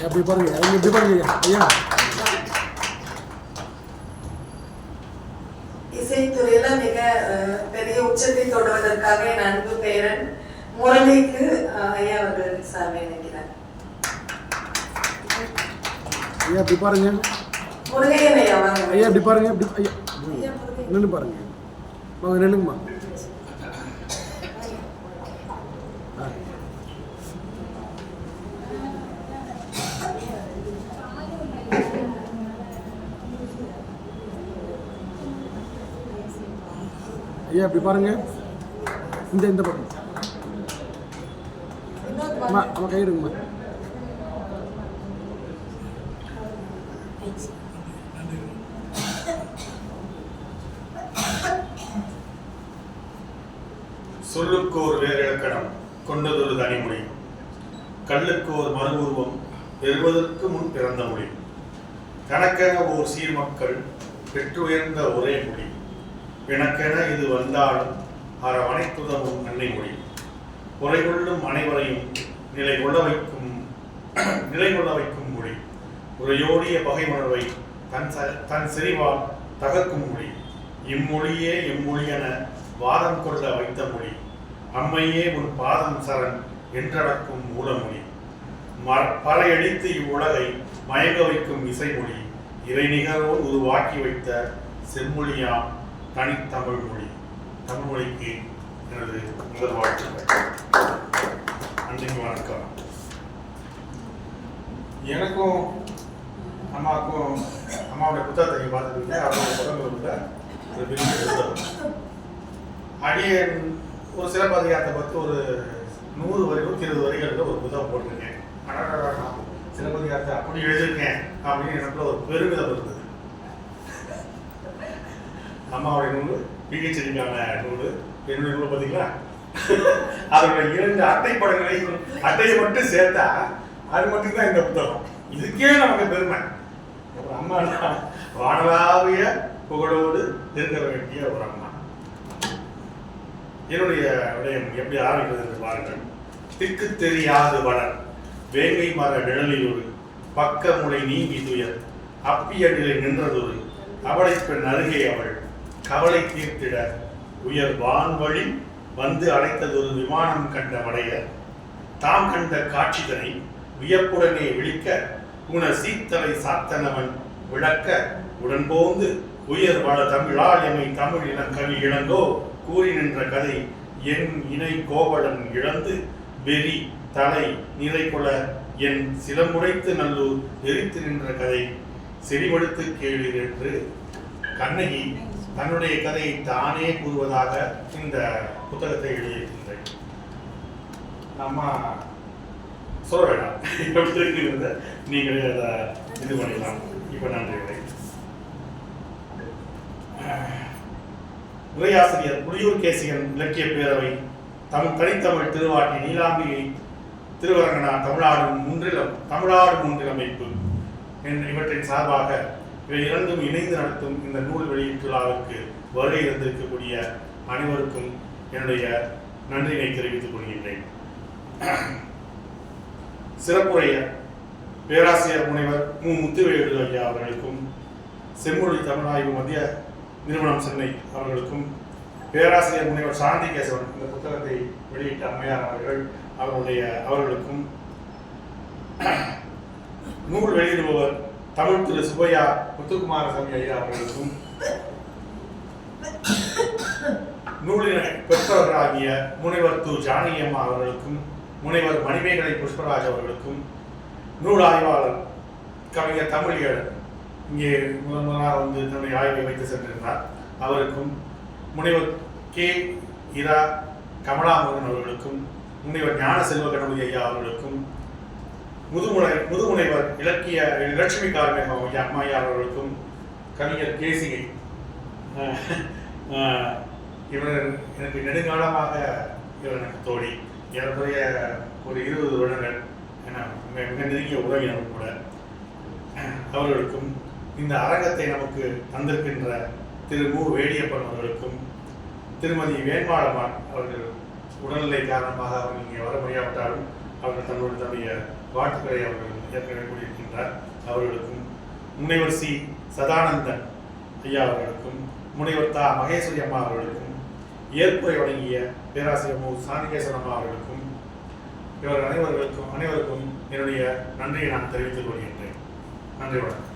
அப்படி பாருங்க அவங்க இப்படி பாருங்க ஐயா. இசைத்துறையில மிக பெரிய உச்சத்தை தொடுவதற்காக என் அன்பு பேரன் முரளிக்கு ஐயா அவர்கள் சார்பை நினைக்கிறேன் ஐயா இப்படி பாருங்க. முருகையன் ஐயா வாங்க. ஐயா இப்படி பாருங்க இப்படி ஐயா. ஐயா, முருகையன். நின்று பாருங்க. வாங்க நில்லுங்கம்மா. ஐயா இப்படி பாருங்க? இந்த இந்த பக்கம். அம்மா கை எடுங்கம்மா. சொல்லுக்கோர் வேறு இலக்கணம் கொண்டதொரு தனிமொழி கல்லுக்கோர் மறு உருவம் எழுவதற்கு முன் பிறந்த மொழி தனக்கென ஓர் சீர்மக்கள் பெற்று உயர்ந்த ஒரே மொழி எனக்கென இது வந்தாலும் அரவணைத்துதவும் அன்னை மொழி. குறை கொள்ளும் அனைவரையும் நிலை கொள்ள வைக்கும் நிலை கொள்ள வைக்கும் மொழி. உரையோடிய பகைமணர்வை தன் ச தன் செறிவால் தகர்க்கும் மொழி. இம்மொழியே எம்மொழி என வாதம் கொள்ள வைத்த மொழி. அம்மையே உன் பாதம் சரண் என்றடக்கும் மூலமொழி. ம- பறையடித்து இவ்வுலகை மயங்க வைக்கும் இசைமொழி. இறைநிகரோடு உருவாக்கி வைத்த செம்மொழியாம் தனித்தமிழ் மொழி. தமிழ் மொழிக்கு எனது முதல் வாழ்த்துக்கள் நன்றிக்கு வணக்கம். எனக்கும் அம்மாவுக்கும் அம்மாவுடைய புத்தகத்தை பார்த்துருக்கீங்க அவருடைய புத்தகங்கள் ஒரு பெரிய புத்தகம் அடியன் ஒரு சிலப்பதிகாரத்தை பற்றி ஒரு நூறு வரை நூற்றி இருபது வரிகளில் ஒரு புத்தகம் போட்டிருக்கேன். அடடடா, சிலப்பதிகாரத்தை அப்படி எழுதியிருக்கேன் அப்படின்னு எனக்குள்ள ஒரு பெருமிதம் இருந்தது அம்மாவுடைய நூல் பிஹெச்டிக்கான நூல் என்னுடைய நூல் பார்த்தீங்களா? அதோட இரண்டு அட்டை படங்களை அட்டையை மட்டும் சேர்த்தா அது மட்டும்தான் இந்த புத்தகம். இதுக்கே நமக்கு பெருமை. அப்புறம் அம்மா வானலாவிய புகழோடு இருக்க வேண்டிய ஒரு அம்மா. என்னுடைய விடயம் எப்படி ஆரம்பிக்கிறது என்று பாருங்கள். திக்கு தெரியாது வளர் வேங்கை மர நிழலில் ஒரு பக்க முளை நீங்கி துயர் அப்பிய நிலை நின்றதொரு அவளை பெண் அருகே அவள் கவலை தீர்த்திட உயர் வான்வழி வந்து அடைத்ததொரு விமானம் கண்ட மடையர். தாம் கண்ட காட்சிதனை வியப்புடனே விழிக்க உன சீத்தலை சாத்தனவன் விளக்க உடன்போந்து உயர் வள தமிழால் எமை தமிழ் இன கவி இழந்தோ கூறி நின்ற கதை என் இணை கோவலன் இழந்து வெறி தலை நிறை கொள என் சிலமுடைத்து நல்லூர் எரித்து நின்ற கதை செறிவடுத்து கேளு என்று கண்ணகி தன்னுடைய கதையை தானே கூறுவதாக இந்த புத்தகத்தை எழுதியிருக்கின்றேன் அம்மா சொல்ல வேண்டாம். எப்படி இருக்கிறத நீங்களே அதை இது பண்ணிடலாம். இப்போ நன்றி உரையாசிரியர் புலியூர் கேசிகன் இலக்கிய பேரவை தமிழ் தனித்தமிழ் திருவாட்டி நீலாம்பிகை திருவரங்கனா தமிழ்நாடு முன்றிலம் தமிழ்நாடு முன்றிலமைப்பு என் இவற்றின் சார்பாக இவை இரண்டும் இணைந்து நடத்தும் இந்த நூல் வெளியீட்டு விழாவிற்கு வருகை இருந்திருக்கக்கூடிய அனைவருக்கும் என்னுடைய நன்றியை தெரிவித்துக் கொள்கின்றேன். சிறப்புரைய பேராசிரியர் முனைவர் மு. முத்துவேடு ஐயா அவர்களுக்கும் செம்மொழி தமிழாய்வு மத்திய நிறுவனம் சென்னை அவர்களுக்கும் பேராசிரியர் முனைவர் சாந்தி கேசவன் இந்த புத்தகத்தை வெளியிட்ட அம்மையார் அவர்கள் அவருடைய அவர்களுக்கும் நூல் வெளியிடுபவர் தமிழ் திரு சுப்பையா முத்துக்குமாரசாமி ஐயா அவர்களுக்கும் நூலின பெற்றவர்களாகிய முனைவர் து. ஜானகியம்மா அவர்களுக்கும் முனைவர் மணிமேகலை புஷ்பராஜ் அவர்களுக்கும் நூல் ஆய்வாளர் கவிஞர் தமிழியர் இங்கே முதன் முதலாக வந்து தன்னுடைய ஆய்வை வைத்து சென்றிருந்தார். அவருக்கும் முனைவர் கே. இரா. கமலாமோகன் அவர்களுக்கும் முனைவர் ஞான செல்வ கணபதி ஐயா அவர்களுக்கும் முதுமுனை முதுமுனைவர் இலக்கிய லட்சுமி கார்மேகம் ஐயா அம்மையார் அவர்களுக்கும் கவிஞர் கேசிகை. இவர் எனக்கு நெடுங்காலமாக இவர் எனக்கு தோழி. ஏறக்குறைய ஒரு இருபது வருடங்கள் என மிக மிக நெருங்கிய உறவினர் கூட. அவர்களுக்கும் இந்த அரங்கத்தை நமக்கு தந்திருக்கின்ற திரு மு. வேடியப்பன் அவர்களுக்கும் திருமதி வேண்பாளம்மாள் அவர்கள் உடல்நிலை காரணமாக அவர்கள் இங்கே வர முடியாவிட்டாலும் அவர்கள் தன்னுடைய தன்னுடைய வாழ்த்துக்களை அவர்கள் ஏற்கனவே கூறியிருக்கின்றார் அவர்களுக்கும் முனைவர் சி. சதானந்தன் ஐயா அவர்களுக்கும் முனைவர் தா. மகேஸ்வரி அம்மா அவர்களுக்கும் ஏற்புரை வழங்கிய பேராசிரியர் மு. சாணிகேசன் அம்மா அவர்களுக்கும் இவர்கள் அனைவர்களுக்கும் அனைவருக்கும் என்னுடைய நன்றியை நான் தெரிவித்துக் கொள்கின்றேன். நன்றி வணக்கம்.